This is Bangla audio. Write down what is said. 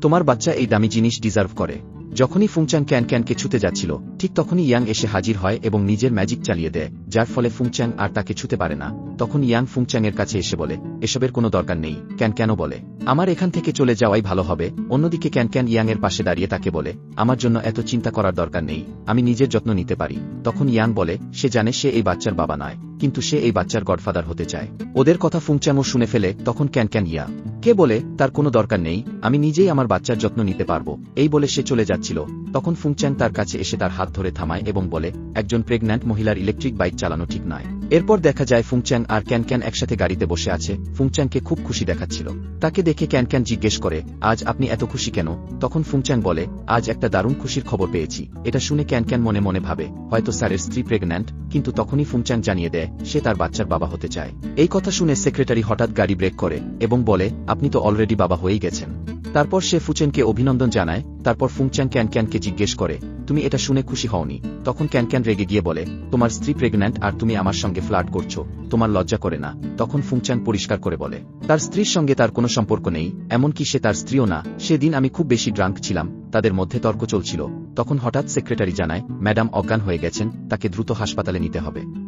তোমার বাচ্চা এই দামি জিনিস ডিজার্ভ করে। যখনই ফুংচাং ক্যান ক্যানকে ছুতে যাচ্ছিল, ঠিক তখনই ইয়াং এসে হাজির হয় এবং নিজের ম্যাজিক চালিয়ে দেয়, যার ফলে ফুংচ্যাং আর তাকে ছুতে পারে না। তখন ইয়াং ফুংচ্যাং এর কাছে এসে বলে, এসবের কোনো দরকার নেই ক্যান কেন বলে। আমার এখান থেকে চলে যাওয়াই ভালো হবে অন্যদিকে ক্যান ক্যান ইয়াং এর পাশে দাঁড়িয়ে তাকে বলে, আমার জন্য এত চিন্তা করার দরকার নেই, আমি নিজের যত্ন নিতে পারি তখন ইয়াং বলে, সে জানে সে এই বাচ্চার বাবা নয়, কিন্তু সে এই বাচ্চার গডফাদার হতে চায় ওদের কথা ফুংচ্যাংও শুনে ফেলে, তখন ক্যান ক্যান ইয়া, কে বলে, তার কোনো দরকার নেই, আমি নিজেই আমার বাচ্চার যত্ন নিতে পারব এই বলে সে চলে যাচ্ছিল তখন ফুংচ্যাং তার কাছে এসে তার হাত ধরে থামায় এবং বলে, একজন প্রেগন্যান্ট মহিলার ইলেকট্রিক বাইক চালানো ঠিক নয়। এরপর দেখা যায় ফুংচ্যাং আর ক্যান ক্যান একসাথে গাড়িতে বসে আছে। ফুংচ্যাংকে খুব খুশি দেখাচ্ছিল। তাকে দেখে ক্যান ক্যান জিজ্ঞেস করে, আজ আপনি এত খুশি কেন? তখন ফুংচ্যাং বলে, আজ একটা দারুণ খুশির খবর পেয়েছি। এটা শুনে ক্যান ক্যান মনে মনে ভাবে, হয়তো স্যারের স্ত্রী প্রেগন্যান্ট, কিন্তু তখনই ফুংচ্যাং জানিয়ে দেয়, সে তার বাচ্চার বাবা হতে চায়। এই কথা শুনে সেক্রেটারি হঠাৎ গাড়ি ব্রেক করে এবং বলে, আপনি তো অলরেডি বাবা হয়েই গেছেন। তারপর সে ফুচেনকে অভিনন্দন জানায়, তারপর ফুংচ্যাং ক্যান ক্যানকে জিজ্ঞেস করে, তুমি এটা শুনে খুশি হওনি? তখন ক্যান ক্যান রেগে গিয়ে বলে, তোমার স্ত্রী প্রেগন্যান্ট আর তুমি আমার সঙ্গে ফ্লার্ট করছ, তোমার লজ্জা করে না। তখন ফুংচ্যাং পরিষ্কার করে বলে, তার স্ত্রীর সঙ্গে তার কোনো সম্পর্ক নেই, এমনকি সে তার স্ত্রীও না। সেদিন আমি খুব বেশি ড্রাঙ্ক ছিলাম, তাদের মধ্যে তর্ক চলছিল। তখন হঠাৎ সেক্রেটারি জানায়, ম্যাডাম অজ্ঞান হয়ে গেছেন, তাকে দ্রুত হাসপাতালে নিতে হবে।